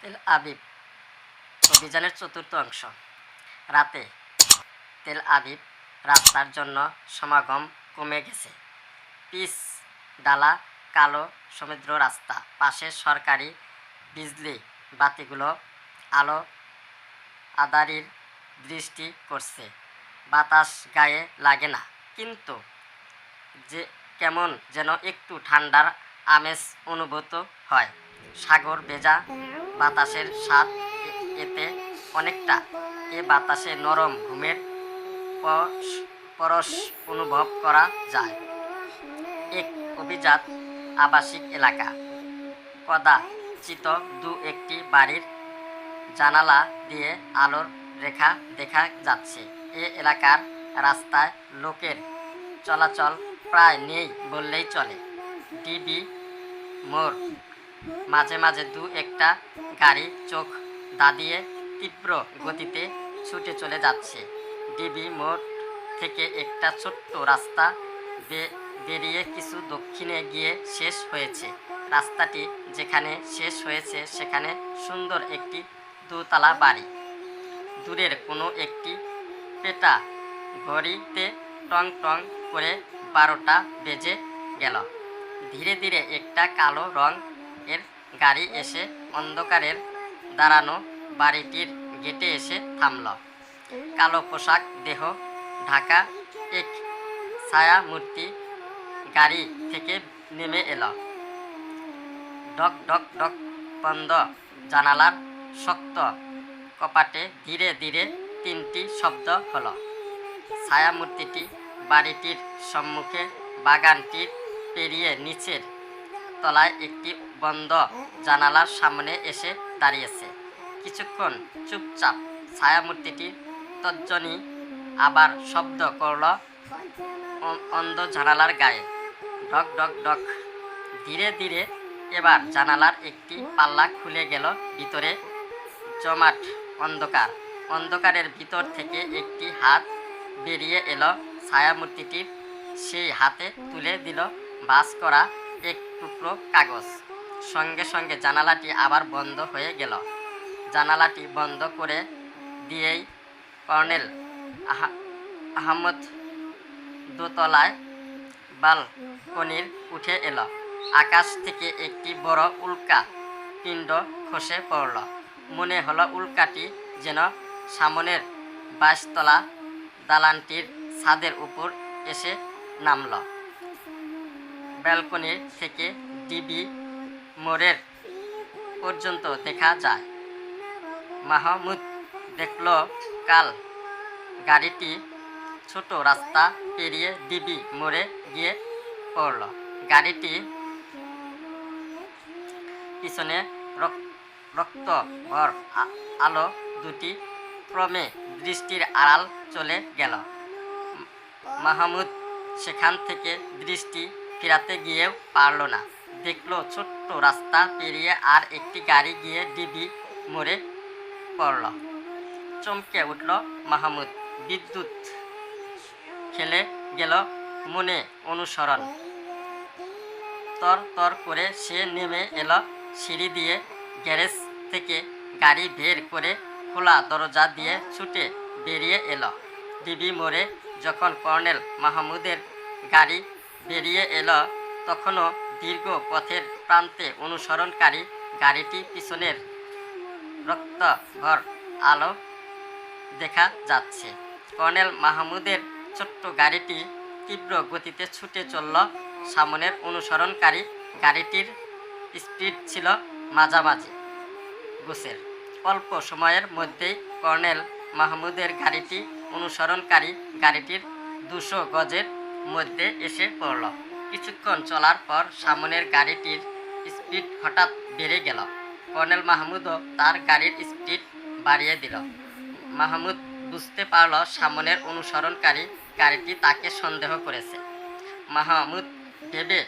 Tel Aviv, অভিযানের চতুর্থ অংশ। রাতে তেল আবিব রাস্তার জন্য সমাগম কমে গেছে। পিস ডালা, কালো সমুদ্র রাস্তা, পাশে সরকারি বিজলি বাতিগুলো আলো আদারির দৃষ্টি করছে। বাতাস গায়ে লাগে না, কিন্তু যে কেমন যেন একটু ঠান্ডার আমেজ অনুভূত হয়। সাগর ভেজা বাতাসের স্বাদ এতে অনেকটা। এ বাতাসে নরম ঘুমের পরশ অনুভব করা যায়। এক অভিজাত আবাসিক এলাকা। কদাচিত দু একটি বাড়ির জানালা দিয়ে আলোর রেখা দেখা যাচ্ছে। এ এলাকার রাস্তায় লোকের চলাচল প্রায় নেই বললেই চলে। ডিবি মোড় মাঝে মাঝে দু একটা গাড়ি চোখ দাঁড়িয়ে তীব্র গতিতে ছুটে চলে যাচ্ছে। ডিবি মোড় থেকে একটা ছোট্ট রাস্তা বেরিয়ে কিছু দক্ষিণে গিয়ে শেষ হয়েছে। রাস্তাটি যেখানে শেষ হয়েছে সেখানে সুন্দর একটি দোতলা বাড়ি। দূরের কোনো একটি পেটা ঘড়িতে টং টং করে বারোটা বেজে গেল। ধীরে ধীরে একটা কালো রং এর গাড়ি এসে অন্ধকারের দাঁড়ানো বাড়িটির গেটে এসে থামল। কালো পোশাক, দেহ, ঢাকা, এক ছায়া মূর্তি গাড়ি থেকে নেমে এলো। ডক ডক ডক, বন্ধ জানালার শক্ত কপাটে ধীরে ধীরে তিনটি শব্দ হলো। ছায়ামূর্তিটি বাড়িটির সম্মুখে বাগানটির পেরিয়ে নিচের তলায় একটি বন্ধ জানালার সামনে এসে দাঁড়িয়েছে। কিছুক্ষণ চুপচাপ ছায়ামূর্তিটি তর্জনী আবার শব্দ করল অন্ধ জানালার গায়ে। ডক ডক ডক ধীরে ধীরে এবার জানালার একটি পাল্লা খুলে গেল ভিতরে। জমাট অন্ধকার। অন্ধকারের ভিতর থেকে একটি হাত বেরিয়ে এলো। ছায়ামূর্তিটির সেই হাতে তুলে দিল বাস করা এক টুকরো কাগজ। সঙ্গে সঙ্গে জানালাটি আবার বন্ধ হয়ে গেল। জানালাটি বন্ধ করে দিয়েই কর্নেল আহা, আহমদ দোতলায় বালকনির উঠে এলো। আকাশ থেকে একটি বড় উল্কা পিণ্ড খসে পড়ল। মনে হলো উল্কাটি যেন সামনের বাইশতলা দালানটির ছাদের উপর এসে নামল। ব্যালকনি থেকে ডিবি মোড়ের পর্যন্ত দেখা যায়। মাহমুদ দেখল, কাল গাড়িটি ছোট রাস্তা পেরিয়ে ডিবি মোড়ে গিয়ে পড়ল। গাড়িটি পিছনে রক্ত ভর আলো দুটি ক্রমে দৃষ্টির আড়াল চলে গেল। মাহমুদ সেখান থেকে দৃষ্টি ফেরাতে গিয়েও পারল না। দেখল ছোট্ট রাস্তা পেরিয়ে আর একটি গাড়ি গিয়ে ডিবি মোড়ে পড়ল। চমকে উঠল মাহমুদ। বিদ্যুৎ খেলে গেল মনে অনুসরণ। তর তর করে সে নেমে এলো সিঁড়ি দিয়ে। গ্যারেজ থেকে গাড়ি বের করে খোলা দরজা দিয়ে ছুটে বেরিয়ে এলো। ডিবি মোড়ে যখন কর্নেল মাহমুদের গাড়ি বেরিয়ে এলো। তখনও দীর্ঘ পথের প্রান্তে অনুসরণকারী গাড়িটি পিছনের রক্ত ভর আলো দেখা যাচ্ছে। কর্নেল মাহমুদের ছোট্ট গাড়িটি তীব্র গতিতে ছুটে চলল। সামনের অনুসরণকারী গাড়িটির স্পিড ছিল মাঝামাঝি গোসের। অল্প সময়ের মধ্যেই কর্নেল মাহমুদের গাড়িটি অনুসরণকারী গাড়িটির দুশো গজের মধ্যে এসে পড়ল। কিছুক্ষণ চলার পর সামনের গাড়িটির স্পিড হঠাৎ বেড়ে গেল। কর্নেল মাহমুদও তার গাড়ির স্পিড বাড়িয়ে দিল। মাহমুদ বুঝতে পারল সামনের অনুসরণকারী গাড়িটি তাকে সন্দেহ করেছে। মাহমুদ ভেবে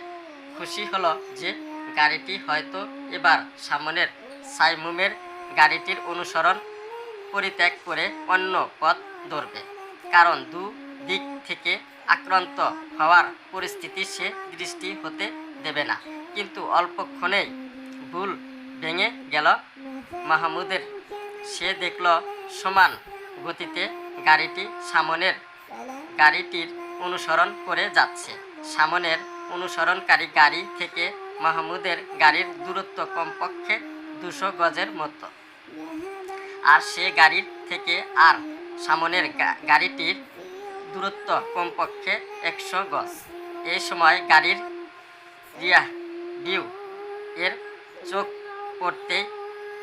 খুশি হলো যে গাড়িটি হয়তো এবার সামনের সাইমুমের গাড়িটির অনুসরণ পরিত্যাগ করে অন্য পথ ধরবে। কারণ দু দিক থেকে আক্রান্ত হওয়ার পরিস্থিতি সে দৃষ্টি হতে দেবে না। কিন্তু অল্পক্ষণেই ভুল ভেঙে গেল মাহমুদের। সে দেখল সমান গতিতে গাড়িটি সামনের গাড়িটির অনুসরণ করে যাচ্ছে। সামনের অনুসরণকারী গাড়ি থেকে মাহমুদের গাড়ির দূরত্ব কমপক্ষে দুশো গজের মতো। আর সে গাড়ির থেকে আর সামনের গাড়িটির দূরত্ব কমপক্ষে একশো গজ। এই সময় গাড়ির রিয়া ভিউ এর চোখ পড়তেই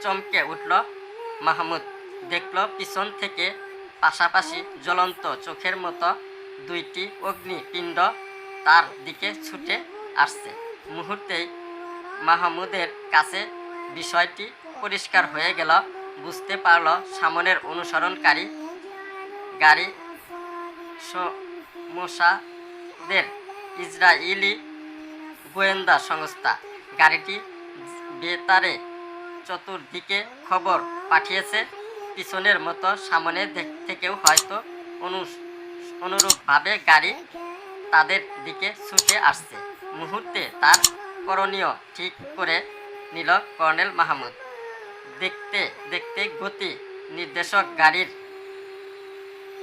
চমকে উঠল। মাহমুদ দেখল পিছন থেকে পাশাপাশি জ্বলন্ত চোখের মতো দুইটি অগ্নিপিণ্ড তার দিকে ছুটে আসছে। মুহূর্তেই মাহমুদের কাছে বিষয়টি পরিষ্কার হয়ে গেল। বুঝতে পারল সামনের অনুসরণকারী গাড়ি মোসাদের ইসরায়েলি গোয়েন্দা সংস্থা। গাড়িটি বেতারে চতুর্দিকে খবর পাঠিয়েছে। পিছনের মতো সামনে থেকেও হয়তো অনু- অনুরূপভাবে গাড়ি তাদের দিকে ছুটে আসছে। মুহূর্তে তার করণীয় ঠিক করে নিল কর্নেল মাহমুদ। দেখতে দেখতে গতি নির্দেশক গাড়ির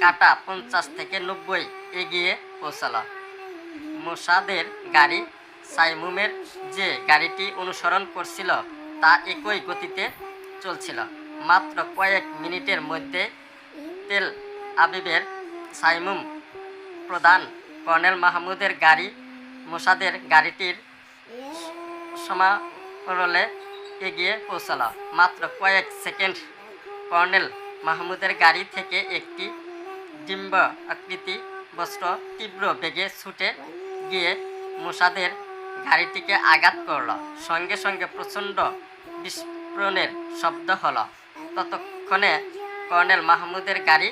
কাটা পঞ্চাশ থেকে নব্বই এগিয়ে পৌঁছালো। মোসাদের গাড়ি সাইমুমের যে গাড়িটি অনুসরণ করছিল তা একই গতিতে চলছিল। মাত্র কয়েক মিনিটের মধ্যে তেল আবিবের সাইমুম প্রধান কর্নেল মাহমুদের গাড়ি মোসাদের গাড়িটির সমারলে এগিয়ে পৌঁছালো। মাত্র কয়েক সেকেন্ড কর্নেল মাহমুদের গাড়ি থেকে একটি ডিম্ব আকৃতি বস্ত্র তীব্র বেগে ছুটে গিয়ে মোসাদের গাড়িটিকে আঘাত করল। সঙ্গে সঙ্গে প্রচণ্ড বিস্ফোরণের শব্দ হলো। ততক্ষণে কর্নেল মাহমুদের গাড়ি,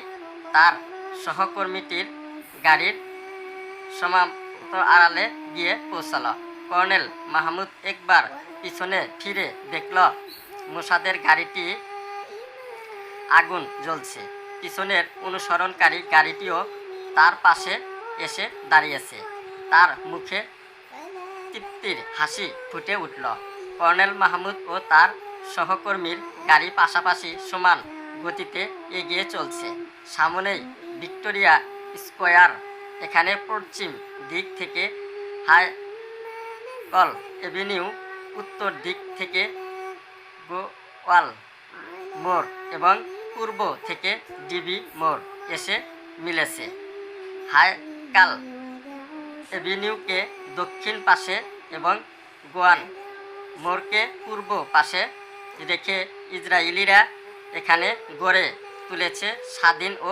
তার সহকর্মীটির গাড়ির সমাপ্ত আড়ালে গিয়ে পৌঁছালো। কর্নেল মাহমুদ একবার পিছনে ফিরে দেখল, মোসাদের গাড়িটি আগুন জ্বলছে। পিছনের অনুসরণকারী গাড়িটিও তার পাশে এসে দাঁড়িয়েছে। তার মুখে তৃপ্তির হাসি ফুটে উঠল। কর্নেল মাহমুদ ও তার সহকর্মীর গাড়ি পাশাপাশি সমান গতিতে এগিয়ে চলছে। সামনেই ভিক্টোরিয়া স্কোয়ার, এখানে পশ্চিম দিক থেকে হাই কল এভিনিউ, উত্তর দিক থেকে গোয়াল মোড় এবং পূর্ব থেকে ডিবি মোড় এসে মিলেছে। হাইকাল এভিনিউকে দক্ষিণ পাশে এবং গোয়ান মোড়কে পূর্ব পাশে রেখে ইসরায়েলিরা এখানে গড়ে তুলেছে স্বাধীন ও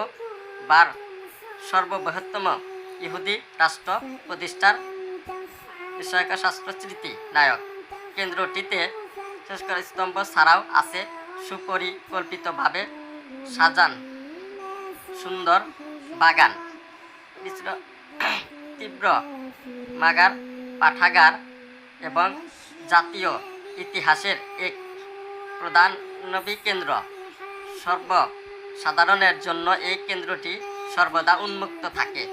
বার সর্ববৃহত্তম ইহুদি রাষ্ট্র প্রতিষ্ঠার বিষয়ক শাস্ত্রস্মৃতি নায়ক কেন্দ্রটিতে স্তম্ভ ছাড়াও আছে সুপরিকল্পিতভাবে সাজান। সুন্দর বাগান। তীব্র মাগার, পাঠাগার এবং জাতীয় ইতিহাসের এক প্রধান নবী কেন্দ্র। সর্বসাধারণের জন্য এই কেন্দ্রটি সর্বদা উন্মুক্ত থাকে।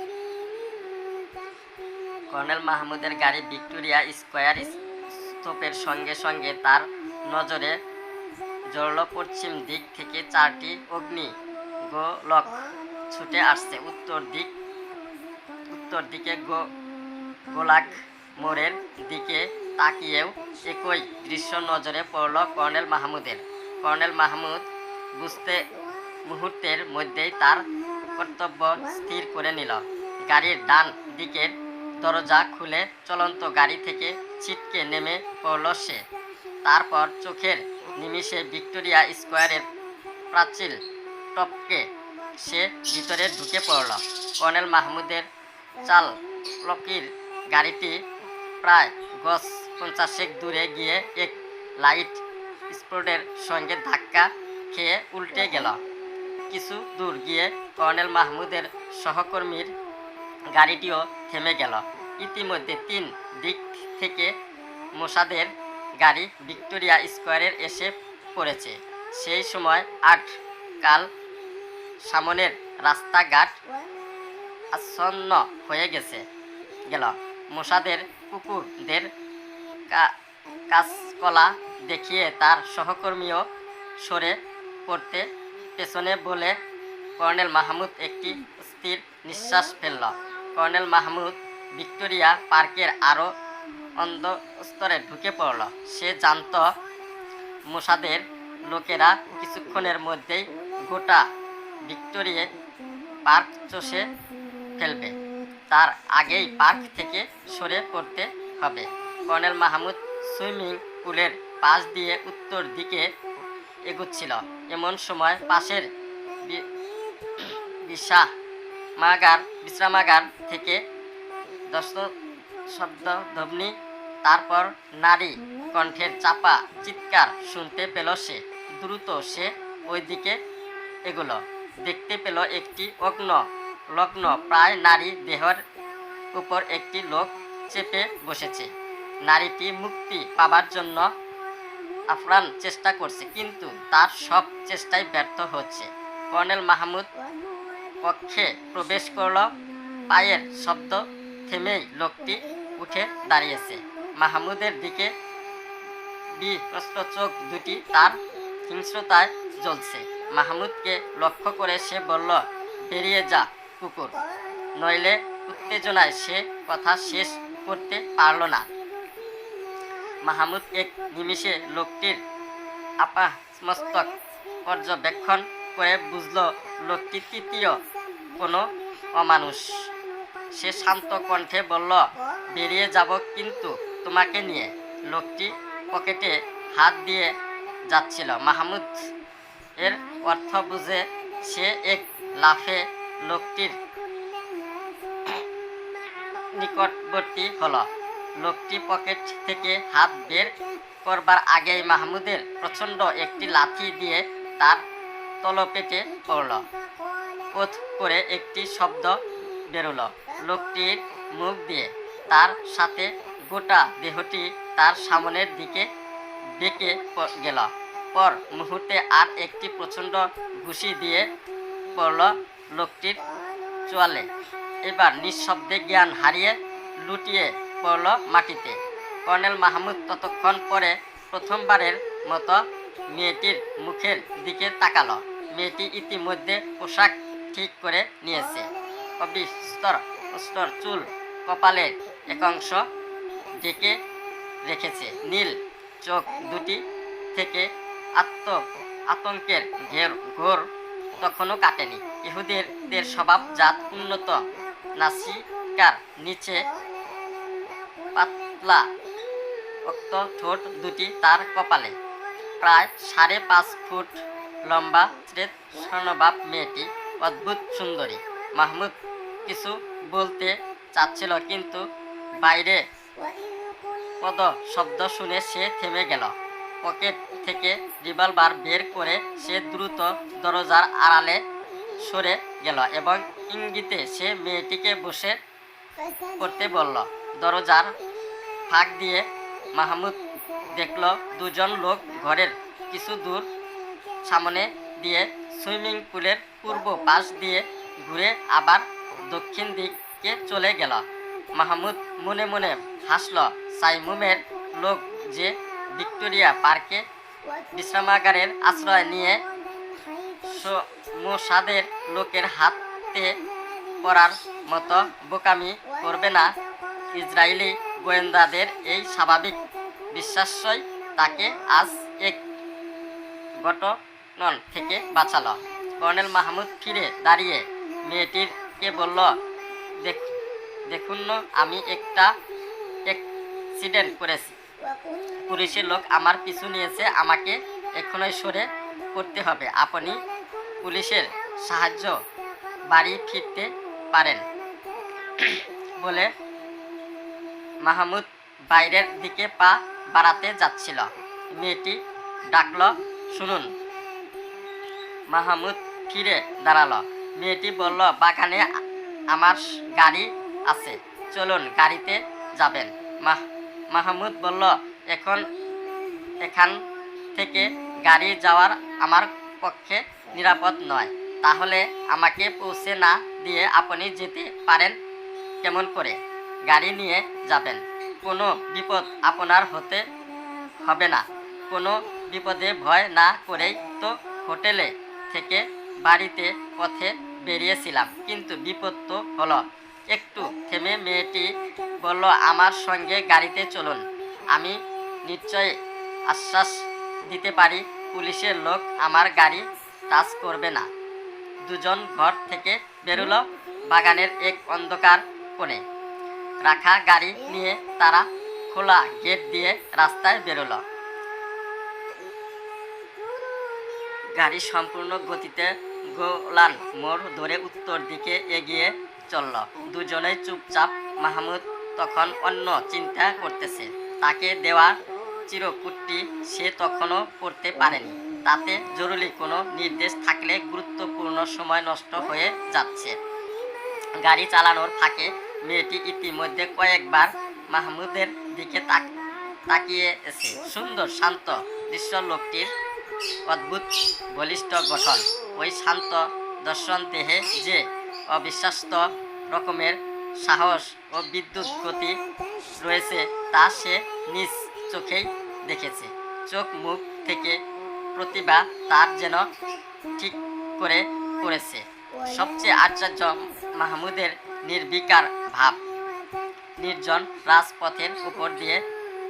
কর্নেল মাহমুদের গাড়ি ভিক্টোরিয়া স্কোয়ার স্তূপের সঙ্গে সঙ্গে তার নজরে জড়ল পশ্চিম দিক থেকে চারটি অগ্নি গোলক ছুটে আসছে। উত্তর দিক, উত্তর দিকে গোলাক মোড়ের দিকে তাকিয়েও একই দৃশ্য নজরে পড়ল কর্নেল মাহমুদের। কর্নেল মাহমুদ বুঝতে মুহূর্তের মধ্যেই তার কর্তব্য স্থির করে নিল। গাড়ির ডান দিকের দরজা খুলে চলন্ত গাড়ি থেকে ছিটকে নেমে পড়ল সে। তারপর চোখের নিমিষে ভিক্টোরিয়া স্কোয়ারের প্রাচীর টপকে সে ভিতরে ঢুকে পড়ল। কর্নেল মাহমুদের চালকির গাড়িটি প্রায় গজ পঞ্চাশেক দূরে গিয়ে এক লাইট স্পোর্টের সঙ্গে ধাক্কা খেয়ে উল্টে গেল। কিছু দূর গিয়ে কর্নেল মাহমুদের সহকর্মীর গাড়িটিও থেমে গেল। ইতিমধ্যে তিন দিক থেকে মোসাদের গাড়ি ভিক্টোরিয়া স্কোয়ারের এসে পড়েছে। সেই সময় আট কাল সামনের রাস্তাঘাট আচ্ছন্ন হয়ে গেছে, গেল। মশাদের কুকুরদের কা- কাঁচকলা দেখিয়ে তার সহকর্মীও সরে পড়তে পেছনে বলে কর্নেল মাহমুদ একটি স্থির নিঃশ্বাস ফেলল। কর্নেল মাহমুদ ভিক্টোরিয়া পার্কের আরও অন্ধস্তরে ঢুকে পড়ল। সে জানত মোসাদের লোকেরা কিছুক্ষণের মধ্যেই গোটা ভিক্টোরিয়া পার্ক চষে ফেলবে। তার আগেই পার্ক থেকে সরে পড়তে হবে। কর্নেল মাহমুদ সুইমিং পুলের পাশ দিয়ে উত্তর দিকে এগুচ্ছিল। এমন সময় পাশের বিশ্রামাগার বিশ্রামাগার থেকে দশ শব্দ ধ্বনি তারপর নারী কণ্ঠের চাপা চিৎকার শুনতে পেল সে। দ্রুত সে ওইদিকে এগুলো। দেখতে পেল একটি অগ্ন লগ্ন। প্রায় নারী দেহর উপর একটি লোক চেপে বসেছে। নারীটি মুক্তি পাবার জন্য আফরান চেষ্টা করছে, কিন্তু তার সব চেষ্টাই ব্যর্থ হচ্ছে। কর্নেল মাহমুদ কক্ষে প্রবেশ করল। পায়ের শব্দ থেমেই লোকটি উঠে দাঁড়িয়েছে। মাহমুদের দিকে বিপ্রস্ত চোখ দুটি তার হিংস্রতায় জ্বলছে। মাহমুদকে লক্ষ্য করে সে বলল, বেরিয়ে যা, কুকুর। নইলে উত্তেজনায় সে কথা শেষ করতে পারল না। মাহমুদ এক নিমিষে লোকটির আপামস্তক পর্যবেক্ষণ করে বুঝল, লোকটি তৃতীয় কোনো অমানুষ। সে শান্ত কণ্ঠে বলল, বেরিয়ে যাব কিন্তু তোমাকে নিয়ে লোকটি পকেটে হাত দিয়ে যাচ্ছিল। মাহমুদ এর অর্থ বুঝে সে এক লাফে লোকটির নিকটবর্তী হলো। লোকটি পকেট থেকে হাত বের করবার আগেই মাহমুদের প্রচণ্ড একটি লাথি দিয়ে তার তলপেটে পড়ল। পোথ করে একটি শব্দ বেরোলো। লোকটির মুখ দিয়ে তার সাথে গোটা দেহটি তার সামনের দিকে প- গেল। পর মুহূর্তে আর একটি প্রচণ্ড ঘুষি দিয়ে পড়ল লোকটির চোয়ালে। এবার নিঃশব্দে জ্ঞান হারিয়ে লুটিয়ে পড়ল মাটিতে। কর্নেল মাহমুদ ততক্ষণ পরে প্রথমবারের মতো মেয়েটির মুখের দিকে তাকালো। মেয়েটি ইতিমধ্যে পোশাক ঠিক করে নিয়েছে। অবিস্তর স্তর চুল, কপালের একাংশ ঢেকে রেখেছে? নীল, চোখ দুটি থেকে আত্ম, আতঙ্কের ঘের, ঘোর তখনও কাটেনি। ইহুদের স্বভাব জাত উন্নত, নাসিকার নিচে পাতলা, রক্ত ঠোঁট দুটি তার কপালে। প্রায় সাড়ে পাঁচ ফুট লম্বা শ্রেত স্বর্ণবাপ মেয়েটি অদ্ভুত সুন্দরী। মাহমুদ কিছু বলতে চাচ্ছিল, কিন্তু বাইরে পদ শব্দ শুনে সে থেমে গেল। পকেট থেকে রিভলভার বের করে সে দ্রুত দরজার আড়ালে সরে গেল এবং ইঙ্গিতে সে মেয়েটিকে বসে করতে বলল, দরজার ফাঁক দিয়ে মাহমুদ দেখল দুজন লোক ঘরের কিছু দূর সামনে দিয়ে সুইমিং পুলের পূর্ব পাশ দিয়ে ঘুরে আবার দক্ষিণ দিকে চলে গেল। মাহমুদ মনে মনে হাসল সাইমুমের লোক যে ভিক্টোরিয়া পার্কে বিশ্রামাগারের আশ্রয় নিয়ে মোসাদের লোকের হাতে পড়ার মতো বোকামি করবে না ইসরায়েলি গোয়েন্দাদের এই স্বাভাবিক বিশ্বাসই তাকে আজ এক ঘটনন থেকে বাঁচালো। কর্নেল মাহমুদ ফিরে দাঁড়িয়ে মেয়েটিরকে বলল, দেখ দেখুন আমি একটা অ্যাক্সিডেন্ট করেছি। পুলিশের লোক আমার পিছু নিয়েছে, আমাকে এখনই সরে করতে হবে। আপনি পুলিশের সাহায্য বাড়ি ফিরতে পারেন। বলে মাহমুদ বাইরের দিকে পা বাড়াতে যাচ্ছিল। মেয়েটি ডাকল, শুনুন। মাহমুদ ফিরে দাঁড়াল। মেয়েটি বলল, বাগানে আমার গাড়ি আছে। চলুন, গাড়িতে যাবেন। মাহ মাহমুদ বলল, এখন এখান থেকে গাড়ি যাওয়ার আমার পক্ষে নিরাপদ নয়। তাহলে আমাকে পৌঁছে না দিয়ে আপনি যেতে পারেন কেমন করে? গাড়ি নিয়ে যাবেন। কোনো বিপদ আপনার হতে হবে না। কোনো বিপদে ভয় না করেই তো হোটেলে থেকে বাড়িতে পথে বেরিয়েছিলাম। কিন্তু বিপদ তো হলো। একটু থেমে মেয়েটি বলল, আমার সঙ্গে গাড়িতে চলুন। আমি নিশ্চয়ই আশ্বাস দিতে পারি, পুলিশের লোক আমার গাড়ি টাচ করবে না। দুজন ঘর থেকে বেরোলো বাগানের এক অন্ধকার কোণে। রাখা গাড়ি নিয়ে তারা খোলা গেট দিয়ে রাস্তায় বেরোলো। গাড়ি সম্পূর্ণ গতিতে গোলান মোড় ধরে উত্তর দিকে এগিয়ে চলল। দুজনেই চুপচাপ মাহমুদ তখন অন্য চিন্তা করতেছে। তাকে দেওয়া চিরকুটটি সে তখনও পড়তে পারেনি। তাতে জরুরি কোনো নির্দেশ থাকলে গুরুত্বপূর্ণ সময় নষ্ট হয়ে যাচ্ছে। গাড়ি চালানোর ফাঁকে মেয়েটি ইতিমধ্যে কয়েকবার মাহমুদের দিকে তাক, তাকিয়েছে। সুন্দর, শান্ত দৃশ্য লোকটির অদ্ভুত বলিষ্ঠ গঠন। ওই শান্ত দর্শন দেহে যে অবিশ্বাস্ত রকমের সাহস ও বিদ্যুৎ গতি রয়েছে তা সে নিজ চোখেই দেখেছে। চোখ মুখ থেকে প্রতিভা তার যেন ঠিক করে করেছে। সবচেয়ে আশ্চর্য মাহমুদের নির্বিকার ভাব। নির্জন রাজপথের উপর দিয়ে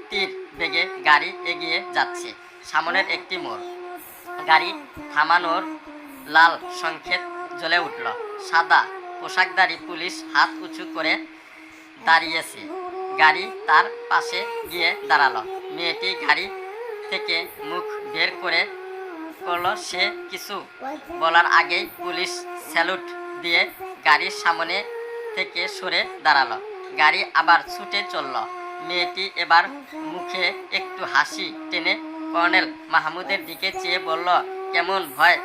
তীর বেগে গাড়ি এগিয়ে যাচ্ছে। সামনের একটি মোড়। গাড়ি থামানোর লাল সংকেত জ্বলে উঠল। সাদা পোশাকধারী পুলিশ হাত উঁচু করে দাঁড়িয়েছে। গাড়ি তার পাশে গিয়ে দাঁড়াল। মেয়েটি গাড়ি থেকে মুখ বের করে করল সে কিছু বলার আগেই পুলিশ স্যালুট দিয়ে গাড়ির সামনে থেকে সরে দাঁড়াল। গাড়ি আবার ছুটে চলল। মেয়েটি এবার মুখে একটু হাসি টেনে কর্নেল মাহমুদের দিকে চেয়ে বলল, কেমন ভয়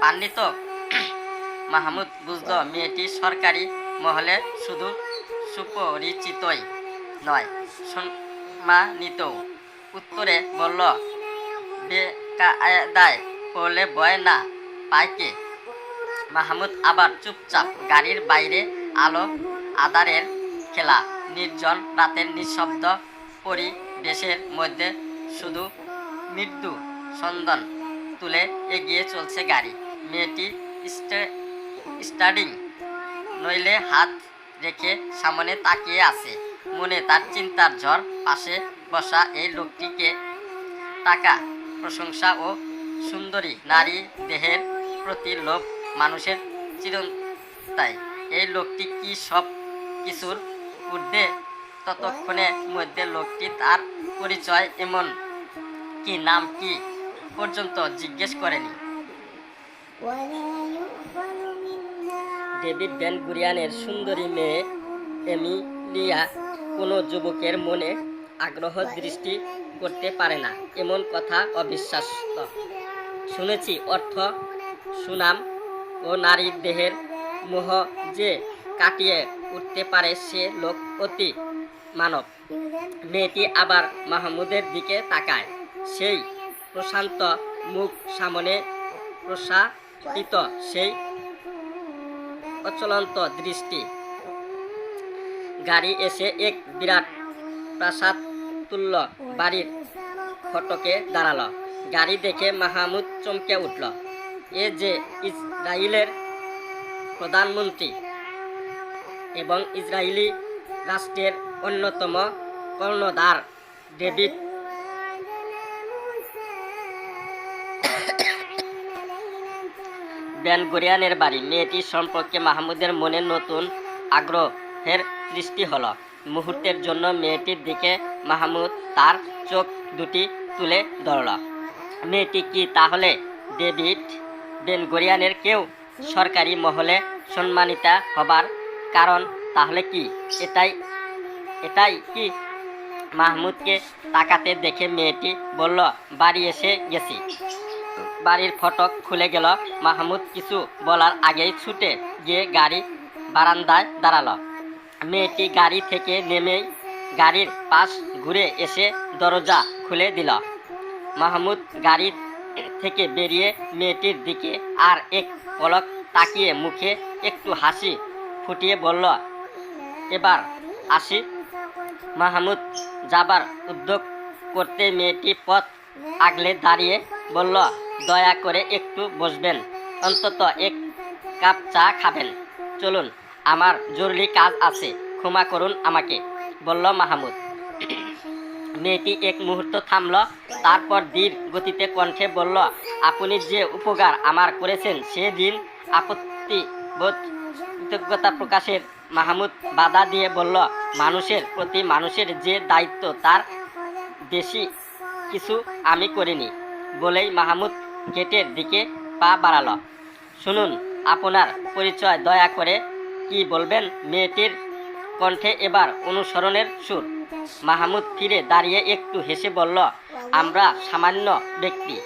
পাননি তো? মাহমুদ, বুঝল, মেয়েটি সরকারি মহলে শুধু সুপরিচিতই নয়, সম্মানিত। উত্তরে বলল, বেকায়দায় পড়লে বয় না পাইকে মাহমুদ আবার চুপচাপ গাড়ির বাইরে আলো আদারের খেলা, নির্জন রাতের নিঃশব্দ পরিবেশের মধ্যে শুধু মৃত্যু সন্দন তুলে এগিয়ে চলছে গাড়ি। মেয়েটি স্টে- স্টার্টিং নইলে হাত রেখে সামনে তাকিয়ে আছে। মনে তার চিন্তার ঝড় পাশে বসা এই লোকটিকে টাকা, প্রশংসা ও সুন্দরী নারী দেহের প্রতি লোভ মানুষের চিরন্তায় এই লোকটি কি সব কিছুর ঊর্ধ্বে? ততক্ষণের মধ্যে লোকটি তার পরিচয় এমন কি, নাম কি পর্যন্ত জিজ্ঞেস করেনি। ডেভিড ভ্যান গুরিয়ানের সুন্দরী মেয়ে এমিলিয়া কোনো যুবকের মনে আগ্রহ দৃষ্টি করতে পারে না। এমন কথা অবিশ্বাস্য। শুনেছি অর্থ, সুনাম ও নারীর দেহের মোহ যে কাটিয়ে উঠতে পারে সে লোক অতি মানব। মেয়েটি আবার মাহমুদের দিকে তাকায়। সেই প্রশান্ত মুখ সামনে প্রসারিত, সেই অচলন্ত দৃষ্টি। গাড়ি এসে এক বিরাট প্রাসাদ তুল্য বাড়ির ফটকে দাঁড়াল। গাড়ি দেখে মাহমুদ চমকে উঠল। এ যে ইসরায়েলের প্রধানমন্ত্রী এবং ইসরায়েলি রাষ্ট্রের অন্যতম কর্ণধার ডেভিড বেন গরিয়ানের বাড়ি। মেয়েটি সম্পর্কে মাহমুদের মনে নতুন আগ্রহের সৃষ্টি হলো। মুহূর্তের জন্য মেয়েটির দিকে মাহমুদ তার চোখ দুটি তুলে ধরল। মেয়েটি কি তাহলে ডেভিড বেন গরিয়ানের কেউ সরকারি মহলে সম্মানিতা হবার কারণ তাহলে কি? এটাই এটাই কি? মাহমুদকে তাকাতে দেখে মেয়েটি বলল, বাড়ি এসে গেছি। বাড়ির ফটক খুলে গেল। মাহমুদ কিছু বলার আগেই ছুটে গিয়ে গাড়ি বারান্দায় দাঁড়াল। মেয়েটি গাড়ি থেকে নেমেই গাড়ির পাশ ঘুরে এসে দরজা খুলে দিল। মাহমুদ গাড়ি থেকে বেরিয়ে মেয়েটির দিকে আর এক পলক তাকিয়ে মুখে একটু হাসি ফুটিয়ে বলল, এবার আসি। মাহমুদ যাবার উদ্যোগ করতে মেয়েটি পথ আগলে দাঁড়িয়ে বলল দয়া করে একটু বসবেন। অন্তত এক কাপ চা খাবেন। চলুন, আমার জরুরি কাজ আছে। ক্ষমা করুন আমাকে, বলল মাহমুদ। মেয়েটি এক মুহূর্ত থামল, তারপর ধীর গতিতে কণ্ঠে বলল, আপনি যে উপকার আমার করেছেন, সেদিন আপত্তি বোধ কৃতজ্ঞতা প্রকাশের মাহমুদ বাধা দিয়ে বলল, মানুষের প্রতি মানুষের যে দায়িত্ব, তার বেশি কিছু আমি করিনি। বলেই মাহমুদ গেটের দিকে পা বাড়ালো। শুনুন, আপনার পরিচয় দয়া করে কি বলবেন মেয়েটির কণ্ঠে এবার অনুসরণের সুর। মাহমুদ ফিরে দাঁড়িয়ে একটু হেসে বলল, আমরা সামান্য ব্যক্তি।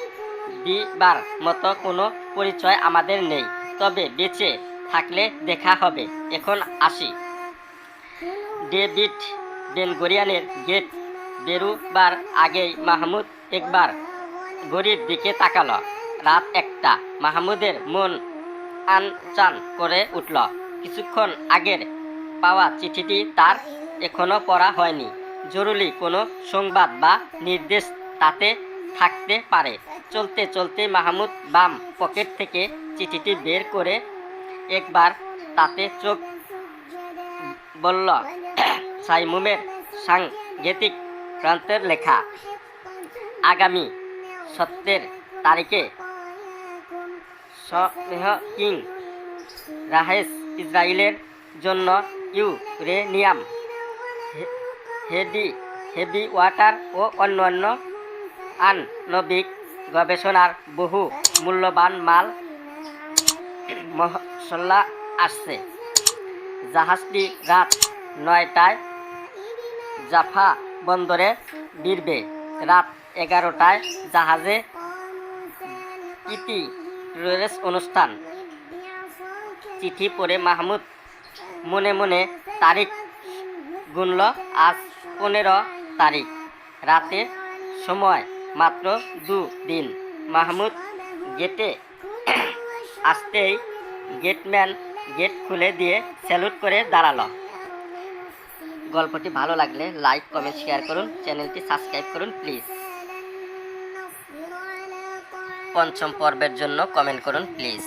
দিবার মতো কোনো পরিচয় আমাদের নেই। তবে বেঁচে থাকলে দেখা হবে। এখন আসি। ডেভিড বেনগরিয়ানের গেট বেরুবার আগেই মাহমুদ একবার ঘড়ির দিকে তাকালো। রাত একটা। মাহমুদের মন আনচান করে উঠল। কিছুক্ষণ আগের পাওয়া চিঠিটি তার এখনও পড়া হয়নি। জরুরি কোনো সংবাদ বা নির্দেশ তাতে থাকতে পারে। চলতে চলতে মাহমুদ বাম পকেট থেকে চিঠিটি বের করে একবার তাতে চোখ বলল, সাইমুমের সাংগীতিক প্রান্তের লেখা। আগামী সত্যের তারিখে কিং রাহেস ইসরায়েলের জন্য ইউরেনিয়াম, হে- হেভি ওয়াটার ও অন্যান্য আণবিক গবেষণার বহু মূল্যবান মাল মশলা আসছে। জাহাজটি রাত নয়টায় জাফা বন্দরে বিরবে রাত এগারোটায় জাহাজে ইতি প্রবেশ অনুষ্ঠান। চিঠি পড়ে মাহমুদ। মনে মনে তারিখ গুনল, আজ পনেরো তারিখ। রাতে সময় মাত্র দু দিন। মাহমুদ গেটে আসতেই গেটম্যান গেট খুলে দিয়ে স্যালুট করে দাঁড়াল। গল্পটি ভালো লাগলে লাইক, কমেন্ট, শেয়ার করুন। চ্যানেলটি সাবস্ক্রাইব করুন, প্লিজ। পঞ্চম পর্বের জন্য কমেন্ট করুন প্লিজ